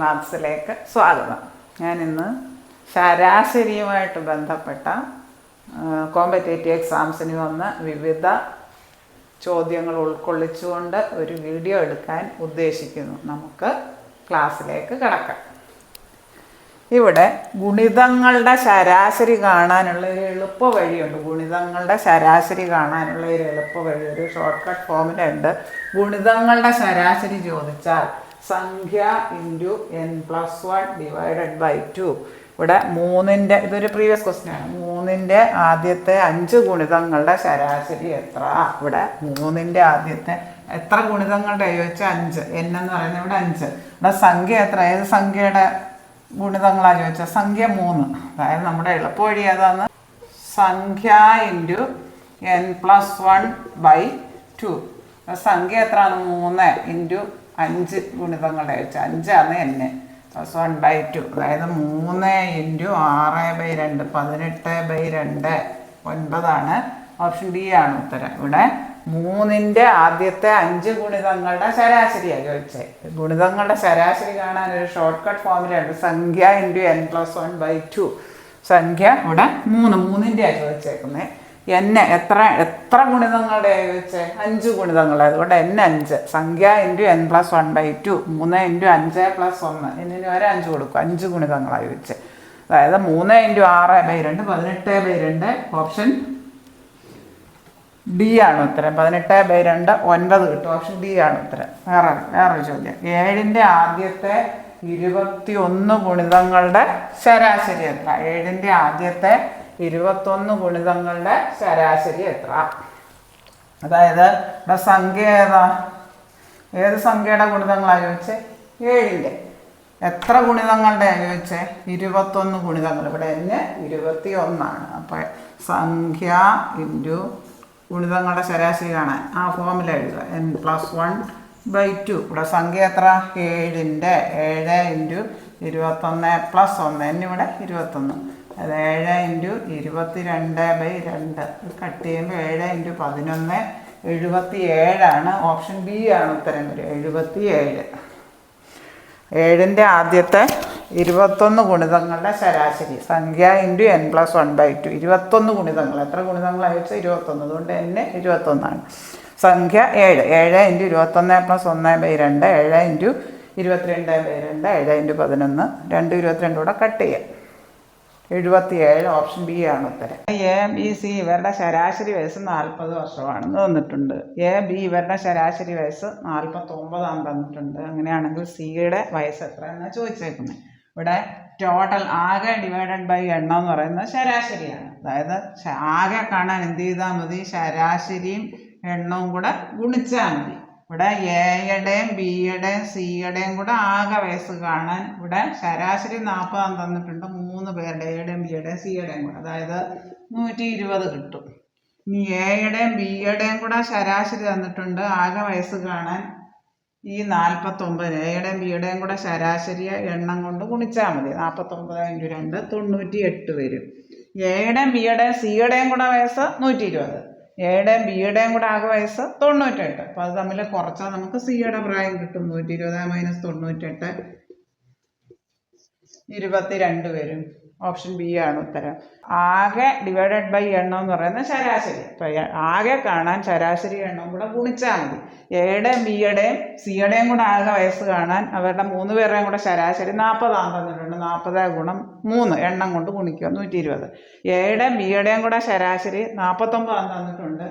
മാത്സിലേക്ക് സ്വാഗതം. ഞാനിന്ന് ശരാശരിയുമായിട്ട് ബന്ധപ്പെട്ട കോമ്പറ്റേറ്റീവ് എക്സാംസിന് വന്ന വിവിധ ചോദ്യങ്ങൾ ഉൾക്കൊള്ളിച്ചുകൊണ്ട് ഒരു വീഡിയോ എടുക്കാൻ ഉദ്ദേശിക്കുന്നു. നമുക്ക് ക്ലാസ്സിലേക്ക് കിടക്കാം. ഇവിടെ ഗുണിതങ്ങളുടെ ശരാശരി കാണാനുള്ള ഒരു എളുപ്പ വഴിയുണ്ട്. ഗുണിതങ്ങളുടെ ശരാശരി കാണാനുള്ള ഒരു എളുപ്പ വഴി ഒരു ഷോർട്ട് കട്ട് ഫോമിലുണ്ട് ഗുണിതങ്ങളുടെ ശരാശരി ചോദിച്ചാൽ സംഖ്യ into N plus one divided by two ഇവിടെ മൂന്നിന്റെ ഇതൊരു പ്രീവിയസ് ക്വസ്റ്റ്യൻ ആണ്. മൂന്നിന്റെ ആദ്യത്തെ അഞ്ച് ഗുണിതങ്ങളുടെ ശരാശരി എത്ര? ഇവിടെ മൂന്നിന്റെ ആദ്യത്തെ എത്ര ഗുണിതങ്ങളുടെ? ചോദിച്ചാൽ അഞ്ച്. എൻ എന്ന് പറയുന്നത് ഇവിടെ അഞ്ച്. ഇവിടെ സംഖ്യ എത്ര? ഏത് സംഖ്യയുടെ ഗുണിതങ്ങളാണ് ചോദിച്ചാൽ സംഖ്യ മൂന്ന്. അതായത് നമ്മുടെ എളുപ്പ വഴി ഏതാണ് സംഖ്യ into N plus one by two സംഖ്യ എത്രയാണ് മൂന്ന് ഇന്റു അഞ്ച് ഗുണിതങ്ങളെ വെച്ച്. അഞ്ചാണ് എന്നെ പ്ലസ് വൺ ബൈ ടു അതായത് മൂന്ന് ഇന്റു ആറ് ബൈ രണ്ട്. പതിനെട്ട് ബൈ രണ്ട്. ഒൻപതാണ്. ഓപ്ഷൻ ഡി ആണ് ഉത്തരം. ഇവിടെ മൂന്നിന്റെ ആദ്യത്തെ അഞ്ച് ഗുണിതങ്ങളുടെ ശരാശരിയാണ് ചോദിച്ചത് ഗുണിതങ്ങളുടെ ശരാശരി കാണാൻ ഒരു ഷോർട്ട് കട്ട് ഫോമിലുണ്ട് സംഖ്യ into N plus one by two സംഖ്യ ഇവിടെ മൂന്ന്. മൂന്നിന്റെയാണ് ചോദിച്ചേക്കുന്നത് എന്നെ എത്ര എത്ര ഗുണിതങ്ങളുടെ ചോദിച്ചേ അഞ്ച് ഗുണിതങ്ങൾ അതുകൊണ്ട് എൻ അഞ്ച്. സംഖ്യ into N plus one by two മൂന്ന് ഇന്റു അഞ്ച് പ്ലസ് ഒന്ന്. എന്നിന് വരെ അഞ്ച് കൊടുക്കും. അഞ്ച് ഗുണിതങ്ങളാണ് വെച്ച്. അതായത് മൂന്ന് ഇന്റു ആറ് ബൈ രണ്ട് പതിനെട്ട് ബൈ രണ്ട്. ഓപ്ഷൻ ഡി ആണ് ഉത്തരം. പതിനെട്ട് ബൈ രണ്ട് ഒൻപത് കിട്ടും. ഓപ്ഷൻ ഡി ആണ് ഉത്തരം. വേറെ വേറൊരു ചോദ്യം. ഏഴിന്റെ ആദ്യത്തെ ഇരുപത്തി ഒന്ന് ഗുണിതങ്ങളുടെ ശരാശരി എത്ര? ഏഴിന്റെ ആദ്യത്തെ ഇരുപത്തൊന്ന് ഗുണിതങ്ങളുടെ ശരാശരി എത്ര? അതായത് ഇവിടെ സംഖ്യ ഏതാ? ഏത് സംഖ്യയുടെ ഗുണിതങ്ങളാണ് ചോദിച്ചേ? ഏഴിന്റെ. എത്ര ഗുണിതങ്ങളുടെ ചോദിച്ചേ? ഇരുപത്തൊന്ന് ഗുണിതങ്ങൾ. ഇവിടെ തന്നെ ഇരുപത്തി ഒന്നാണ് അപ്പോൾ സംഖ്യ ഇന്റു ഗുണിതങ്ങളുടെ ശരാശരി കാണാൻ ആ ഫോമിൽ എഴുതുക. N plus one by two ഇവിടെ സംഖ്യ എത്ര? ഏഴിന്റെ. ഏഴ് ഇന്റു ഇരുപത്തൊന്ന് പ്ലസ് ഒന്ന്. എന്നിവിടെ ഇരുപത്തൊന്ന്. അത് ഏഴ് ഇന്റു ഇരുപത്തി രണ്ട് ബൈ രണ്ട്. കട്ട് ചെയ്യുമ്പോൾ ഏഴ് ഇന്റു പതിനൊന്ന് എഴുപത്തി ഏഴാണ് ഓപ്ഷൻ ബി ആണ് ഉത്തരം വരിക. എഴുപത്തി ഏഴ് ഏഴിന്റെ ആദ്യത്തെ ഇരുപത്തൊന്ന് ഗുണിതങ്ങളുടെ ശരാശരി. സംഖ്യ into N plus one by two. ഇരുപത്തൊന്ന് ഗുണിതങ്ങൾ. എത്ര ഗുണിതങ്ങളായി വെച്ചാൽ ഇരുപത്തൊന്ന്. അതുകൊണ്ട് എന്നെ ഇരുപത്തൊന്നാണ്. സംഖ്യ ഏഴ്. ഏഴ് ഇന്റു ഇരുപത്തൊന്ന് പ്ലസ് ഒന്ന് ബൈ രണ്ട്. ഏഴ് ഇന്റു ഇരുപത്തിരണ്ട് ബൈ രണ്ട്. ഏഴ് ഇന്റു പതിനൊന്ന്. രണ്ട് ഇരുപത്തിരണ്ട് കൂടെ കട്ട് ചെയ്യാം. എഴുപത്തിയേഴ് ഓപ്ഷൻ ബി ആണ് ഉത്തരം. എ ബി സി ഇവരുടെ ശരാശരി വയസ്സ് നാൽപ്പത് വർഷമാണെന്ന് തന്നിട്ടുണ്ട്. എ ബി ഇവരുടെ ശരാശരി വയസ്സ് നാൽപ്പത്തൊമ്പതാണെന്ന് തന്നിട്ടുണ്ട്. അങ്ങനെയാണെങ്കിൽ സിയുടെ വയസ്സ് എത്രയെന്നാണ് ചോദിച്ചേക്കുന്നത് ഇവിടെ ടോട്ടൽ ആകെ ഡിവൈഡഡ് ബൈ എണ്ണം എന്ന് പറയുന്നത് ശരാശരിയാണ്. അതായത് ആകെ കാണാൻ എന്ത് ചെയ്താൽ മതി? ശരാശരിയും എണ്ണവും കൂടെ ഗുണിച്ചാൽ മതി. ഇവിടെ എയുടെയും ബിയുടെയും സിയുടെയും കൂടെ ആകെ വയസ്സ് കാണാൻ ഇവിടെ ശരാശരി നാൽപ്പതാം തന്നിട്ടുണ്ട് മൂന്ന് പേരുടെ എയുടെയും ബിയുടെയും സിയുടെയും കൂടെ. അതായത് നൂറ്റി ഇരുപത് കിട്ടും. ഇനി എയുടെയും ബിയുടെയും കൂടെ ശരാശരി തന്നിട്ടുണ്ട് ആകെ വയസ്സ് കാണാൻ ഈ നാൽപ്പത്തൊമ്പത് എയുടെയും ബിയുടെയും കൂടെ ശരാശരി എണ്ണം കൊണ്ട് ഗുണിച്ചാൽ മതി. നാൽപ്പത്തൊമ്പത് ഇന്റു രണ്ട് തൊണ്ണൂറ്റി എട്ട് വരും എയുടെയും ബിയുടെയും സിയുടെയും കൂടെ വയസ്സ് നൂറ്റി ഇരുപത്. എയുടെയും ബിയുടെയും കൂടെ ആകെ വയസ്സ് തൊണ്ണൂറ്റെട്ട്. അപ്പോൾ അത് തമ്മിൽ കുറച്ചാൽ നമുക്ക് സിയുടെ പ്രായം കിട്ടും. നൂറ്റി ഇരുപത് മൈനസ് തൊണ്ണൂറ്റെട്ട്. ഇരുപത്തിരണ്ട് വരും. ഓപ്ഷൻ ബി ആണ് ഉത്തരം. ആകെ ഡിവൈഡഡ് ബൈ എണ്ണം എന്ന് പറയുന്നത് ശരാശരി. ആകെ കാണാൻ ശരാശരി എണ്ണം കൂടെ ഗുണിച്ചാൽ മതി. എയുടെയും ബിയുടെയും സിയുടെയും കൂടെ ആകെ വയസ്സ് കാണാൻ അവരുടെ മൂന്ന് പേരുടെയും കൂടെ ശരാശരി നാൽപ്പതാണ് തന്നിട്ടുണ്ട് നാൽപ്പത് ഗുണം മൂന്ന്. എണ്ണം കൊണ്ട് ഗുണിക്കുക നൂറ്റി ഇരുപത് എയുടെയും ബിയുടെയും കൂടെ ശരാശരി നാൽപ്പത്തൊമ്പതാണ് തന്നിട്ടുണ്ട്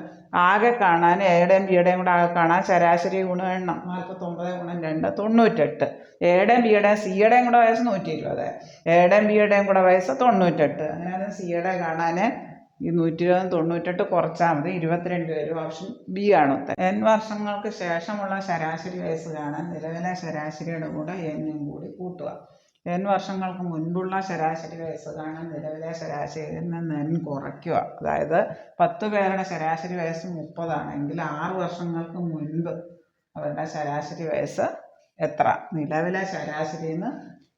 ആകെ കാണാൻ എയുടെയും ബിയുടെയും കൂടെ ആകെ കാണാൻ ശരാശരി ഗുണം എണ്ണം നാൽപ്പത്തൊമ്പത് ഗുണം രണ്ട് തൊണ്ണൂറ്റെട്ട്. എയുടെയും ബിയുടെയും സിയുടെയും കൂടെ വയസ്സ് നൂറ്റി ഇരുപത് എയുടെയും ബിയുടെയും കൂടെ വയസ്സ് തൊണ്ണൂറ്റെട്ട്. അങ്ങനെയാണ് സിയുടെ കാണാൻ ഈ നൂറ്റി ഇരുപത് തൊണ്ണൂറ്റെട്ട് കുറച്ചാൽ മതി. ഇരുപത്തിരണ്ട് വരും ഓപ്ഷൻ ബി ആണ് ഉത്തരം. എൻ വർഷങ്ങൾക്ക് ശേഷമുള്ള ശരാശരി വയസ്സ് കാണാൻ നിലവിലെ ശരാശരിയുടെ കൂടെ എന്നും കൂടി കൂട്ടുക. എൻ വർഷങ്ങൾക്ക് മുൻപുള്ള ശരാശരി വയസ്സ് കാണാൻ നിലവിലെ ശരാശരിയിൽ നിന്ന് എൻ കുറയ്ക്കുക. അതായത് പത്ത് പേരുടെ ശരാശരി വയസ്സ് മുപ്പതാണെങ്കിൽ ആറ് വർഷങ്ങൾക്ക് മുൻപ് അവരുടെ ശരാശരി വയസ്സ് എത്ര? നിലവിലെ ശരാശരിയിൽ നിന്ന്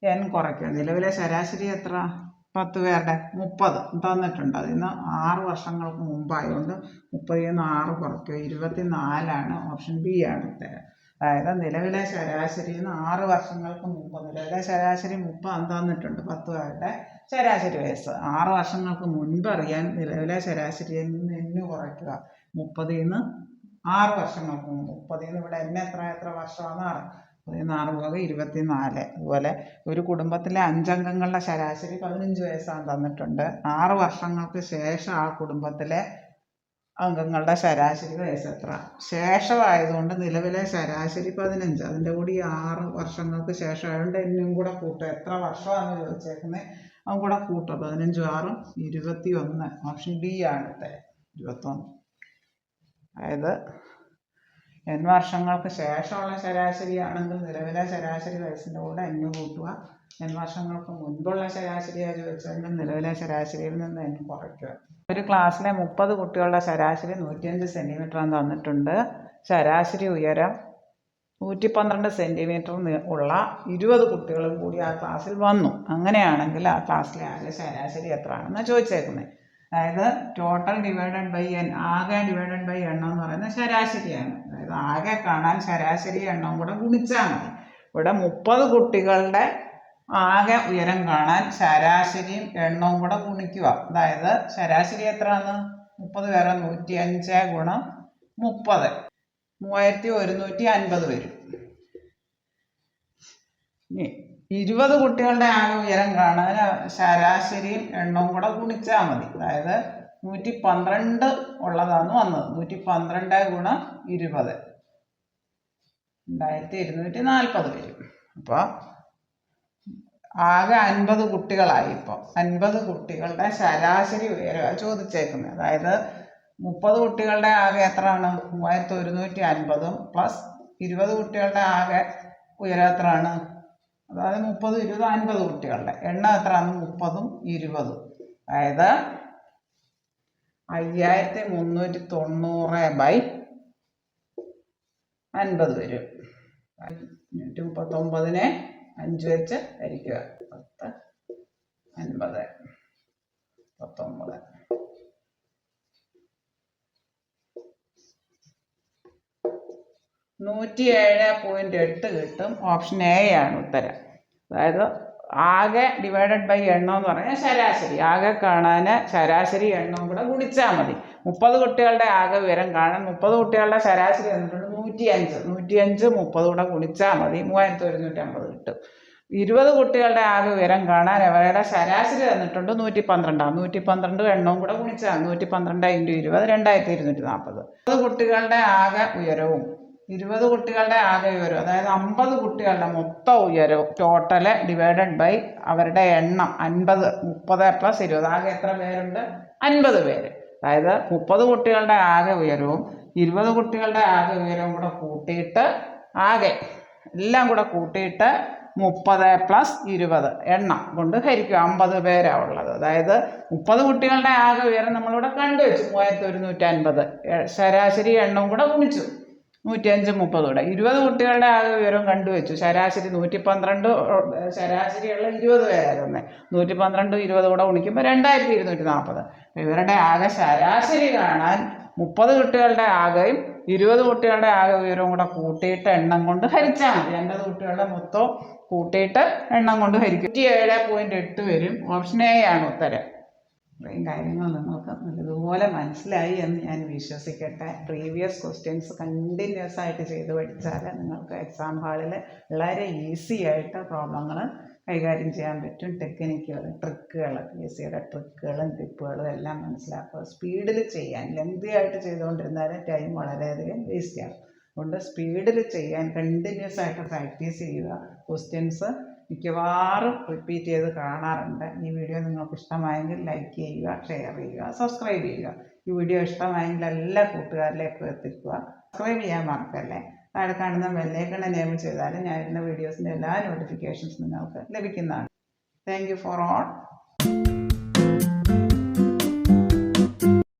എൻ കുറയ്ക്കുക. നിലവിലെ ശരാശരി എത്ര? പത്ത് പേരുടെ. മുപ്പത്. തന്നിട്ടുണ്ട്. അതിന്ന് ആറ് വർഷങ്ങൾക്ക് മുമ്പായതുകൊണ്ട് മുപ്പതിൽ നിന്ന് ആറ് കുറയ്ക്കുക. ഇരുപത്തി നാലാണ് ഓപ്ഷൻ ബി ആണ് ഉത്തരം. അതായത് നിലവിലെ ശരാശരി നിന്ന് ആറ് വർഷങ്ങൾക്ക് മുമ്പ് നിലവിലെ ശരാശരി മുപ്പത് തന്നിട്ടുണ്ട് പത്ത് പേരുടെ ശരാശരി വയസ്സ്. ആറ് വർഷങ്ങൾക്ക് മുൻപ് അറിയാൻ നിലവിലെ ശരാശരിയിൽ നിന്ന് എന്ന് കുറയ്ക്കുക. മുപ്പതിൽ നിന്ന് ആറ് വർഷങ്ങൾക്ക് മുമ്പ്. മുപ്പതിൽ നിന്ന് ഇവിടെ എന്നെ എത്ര? എത്ര വർഷമാണ് ആറ് മുപ്പതിൽ പോക ആറ് പോകെ ഇരുപത്തിനാല്. അതുപോലെ ഒരു കുടുംബത്തിലെ അഞ്ചംഗങ്ങളുടെ ശരാശരി പതിനഞ്ച് വയസ്സാണ് തന്നിട്ടുണ്ട്. ആറ് വർഷങ്ങൾക്ക് ശേഷം ആ കുടുംബത്തിലെ അംഗങ്ങളുടെ ശരാശരി വയസ്സ് എത്ര? ശേഷമായതുകൊണ്ട് നിലവിലെ ശരാശരി പതിനഞ്ച്. അതിന്റെ കൂടി ആറ് വർഷങ്ങൾക്ക് ശേഷം ആയതുകൊണ്ട് എന്നും കൂടെ കൂട്ടുക. എത്ര വർഷമാണെന്ന് ചോദിച്ചേക്കുന്നത് അതും കൂടെ കൂട്ടുക. പതിനഞ്ചും ആറും ഇരുപത്തി ഒന്ന് ഓപ്ഷൻ ഡി ആണ് ഉത്തരം ഇരുപത്തൊന്ന്. അതായത് എൻ വർഷങ്ങൾക്ക് ശേഷമുള്ള ശരാശരിയാണെങ്കിൽ നിലവിലെ ശരാശരി വയസ്സിന്റെ കൂടെ എണ്ണ കൂട്ടുക. എന്ന വർഷങ്ങൾക്ക് മുൻപുള്ള ശരാശരിയാണ് വെച്ചാൽ നിലവിലെ ശരാശരിയിൽ നിന്ന് എണ്ണ കുറയ്ക്കുക. ഒരു ക്ലാസ്സിലെ മുപ്പത് കുട്ടികളുടെ ശരാശരി നൂറ്റിയഞ്ച് സെന്റിമീറ്ററാണ് തന്നിട്ടുണ്ട്. ശരാശരി ഉയരം നൂറ്റി പന്ത്രണ്ട് സെന്റിമീറ്റർ ഉള്ള ഇരുപത് കുട്ടികളും കൂടി ആ ക്ലാസ്സിൽ വന്നു. അങ്ങനെയാണെങ്കിൽ ആ ക്ലാസ്സിലെ ആകെ ശരാശരി എത്രയാണെന്ന് ചോദിച്ചേക്കുന്നത് അതായത് ടോട്ടൽ ഡിവൈഡഡ് ബൈ എൻ ആകെ ഡിവൈഡഡ് ബൈ എണ്ണം എന്ന് പറയുന്നത് ശരാശരിയാണ് അതായത് ആകെ കാണാൻ ശരാശരി എണ്ണം കൂടെ ഗുണിച്ചാൽ മതി. ഇവിടെ മുപ്പത് കുട്ടികളുടെ ആകെ ഉയരം കാണാൻ ശരാശരിയും എണ്ണവും കൂടെ ഗുണിക്കുക. അതായത് ശരാശരി എത്രയാണ്? മുപ്പത് പേരെ നൂറ്റി അഞ്ച് ഗുണം മുപ്പത്. മൂവായിരത്തി ഒരുന്നൂറ്റി അൻപത് വരും. ഇനി ഇരുപത് കുട്ടികളുടെ ആകെ ഉയരം കാണാൻ ശരാശരിയും എണ്ണവും കൂടെ ഗുണിച്ചാൽ മതി. അതായത് നൂറ്റി പന്ത്രണ്ട് ഉള്ളതാണ് വന്നത്. നൂറ്റി പന്ത്രണ്ട് ഗുണം ഇരുപത്. രണ്ടായിരത്തി ഇരുന്നൂറ്റി നാൽപ്പത് വരും. അപ്പോൾ ആകെ അൻപത് കുട്ടികളായി ഇപ്പോൾ അൻപത് കുട്ടികളുടെ ശരാശരി ഉയരമാണ് ചോദിച്ചേക്കുന്നത്. അതായത് മുപ്പത് കുട്ടികളുടെ ആകെ എത്രയാണ്? മൂവായിരത്തി ഒരുന്നൂറ്റി അൻപതും പ്ലസ് ഇരുപത് കുട്ടികളുടെ ആകെ ഉയരം എത്രയാണ്? അതായത് മുപ്പത് ഇരുപത് അൻപത് കുട്ടികളുടെ. എണ്ണം എത്രയാണ്? മുപ്പതും ഇരുപതും. അതായത് അയ്യായിരത്തി മുന്നൂറ്റി തൊണ്ണൂറ് ബൈ അൻപത് വരും. അഞ്ഞൂറ്റി മുപ്പത്തൊമ്പതിനെ അഞ്ച് വെച്ച് ഹരിക്കുക. പത്ത് അൻപത് പത്തൊമ്പത് നൂറ്റി ഏഴ് പോയിന്റ് എട്ട് കിട്ടും. ഓപ്ഷൻ എ ആണ് ഉത്തരം. അതായത് ആകെ ഡിവൈഡഡ് ബൈ എണ്ണം എന്ന് പറഞ്ഞാൽ ശരാശരി. ആകെ കാണാൻ ശരാശരി എണ്ണവും കൂടെ ഗുണിച്ചാൽ മതി. മുപ്പത് കുട്ടികളുടെ ആകെ വിവരം കാണാൻ മുപ്പത് കുട്ടികളുടെ ശരാശരി എന്നിട്ടുണ്ട് നൂറ്റി അഞ്ച് നൂറ്റി അഞ്ച് മുപ്പത് കൂടെ ഗുണിച്ചാൽ മതി. മൂവായിരത്തി ഒരുന്നൂറ്റി അമ്പത് കിട്ടും. ഇരുപത് കുട്ടികളുടെ ആകെ വിവരം കാണാൻ അവരുടെ ശരാശരി തന്നിട്ടുണ്ട് നൂറ്റി പന്ത്രണ്ടാണ് നൂറ്റി പന്ത്രണ്ട് എണ്ണവും കൂടെ ഗുണിച്ചാൽ നൂറ്റി പന്ത്രണ്ട് ഇന്റു ഇരുപത് രണ്ടായിരത്തി ഇരുന്നൂറ്റി നാൽപ്പത്. കുട്ടികളുടെ ആകെ ഉയരവും ഇരുപത് കുട്ടികളുടെ ആകെ ഉയരം അതായത് അമ്പത് കുട്ടികളുടെ മൊത്തം ഉയരവും ടോട്ടൽ ഡിവൈഡഡ് ബൈ അവരുടെ എണ്ണം അൻപത് മുപ്പത് പ്ലസ് ഇരുപത്. ആകെ എത്ര പേരുണ്ട്? അൻപത് പേര്. അതായത് മുപ്പത് കുട്ടികളുടെ ആകെ ഉയരവും ഇരുപത് കുട്ടികളുടെ ആകെ ഉയരവും കൂടെ കൂട്ടിയിട്ട് ആകെ എല്ലാം കൂടെ കൂട്ടിയിട്ട് മുപ്പത് പ്ലസ് ഇരുപത് എണ്ണം കൊണ്ട് ഹരിക്കും. അമ്പത് പേരാണ് ഉള്ളത്. അതായത് മുപ്പത് കുട്ടികളുടെ ആകെ ഉയരം നമ്മളിവിടെ കണ്ടുവച്ചു. മൂവായിരത്തി ഒരുന്നൂറ്റി അൻപത്. ശരാശരി എണ്ണവും കൂടെ ഗുണിച്ചു. നൂറ്റിയഞ്ച് മുപ്പതോടെ. ഇരുപത് കുട്ടികളുടെ ആകെ വിവരം കണ്ടുവച്ചു. ശരാശരി നൂറ്റി പന്ത്രണ്ട് ശരാശരിയുള്ള ഇരുപത് പേരായിരുന്നു നൂറ്റി പന്ത്രണ്ട് ഇരുപത് കൂടെ ഗുണിക്കുമ്പോൾ രണ്ടായിരത്തി ഇരുന്നൂറ്റി നാൽപ്പത് ഇവരുടെ ആകെ ശരാശരി കാണാൻ മുപ്പത് കുട്ടികളുടെ ആകെയും ഇരുപത് കുട്ടികളുടെ ആകെ ഉയരവും കൂടെ കൂട്ടിയിട്ട് എണ്ണം കൊണ്ട് ഹരിച്ചാൽ മതി. എൺപത് കുട്ടികളുടെ മൊത്തം കൂട്ടിയിട്ട് എണ്ണം കൊണ്ട് ഹരിക്കും. ഏഴ് പോയിന്റ് എട്ട് വരും. ഓപ്ഷൻ എ ആണ് ഉത്തരം. ഇത്രയും കാര്യങ്ങൾ നിങ്ങൾക്ക് നല്ലതുപോലെ മനസ്സിലായി എന്ന് ഞാൻ വിശ്വസിക്കട്ടെ. പ്രീവിയസ് ക്വസ്റ്റ്യൻസ് കണ്ടിന്യൂസ് ആയിട്ട് ചെയ്ത് പഠിച്ചാൽ നിങ്ങൾക്ക് എക്സാം ഹാളിൽ വളരെ ഈസി ആയിട്ട് പ്രോബ്ലങ്ങൾ കൈകാര്യം ചെയ്യാൻ പറ്റും. ടെക്നിക്കുകൾ ട്രിക്കുകൾ പി എസ് സിയുടെ ട്രിക്കുകളും ടിപ്പുകളും എല്ലാം മനസ്സിലാക്കുക. സ്പീഡിൽ ചെയ്യാൻ ലെങ്തി ആയിട്ട് ചെയ്തുകൊണ്ടിരുന്നാലും ടൈം വളരെയധികം വേസ്റ്റ് ആകും അതുകൊണ്ട് സ്പീഡിൽ ചെയ്യാൻ കണ്ടിന്യൂസ് ആയിട്ട് പ്രാക്ടീസ് ചെയ്യുക. ക്വസ്റ്റ്യൻസ് മിക്കവാറും റിപ്പീറ്റ് ചെയ്ത് കാണാറുണ്ട്. ഈ വീഡിയോ നിങ്ങൾക്ക് ഇഷ്ടമായെങ്കിൽ ലൈക്ക് ചെയ്യുക ഷെയർ ചെയ്യുക സബ്സ്ക്രൈബ് ചെയ്യുക. ഈ വീഡിയോ ഇഷ്ടമായെങ്കിൽ എല്ലാ കൂട്ടുകാരിലേക്കും എത്തിക്കുക. സബ്സ്ക്രൈബ് ചെയ്യാൻ മറക്കല്ലേ? താഴെ കാണുന്ന ബെല്ലേക്കൺ എനേബിൾ ചെയ്താൽ ഞാൻ ഇടുന്ന വീഡിയോസിന്റെ എല്ലാ നോട്ടിഫിക്കേഷൻസ് നിങ്ങൾക്ക് ലഭിക്കുന്നതാണ്. Thank you for all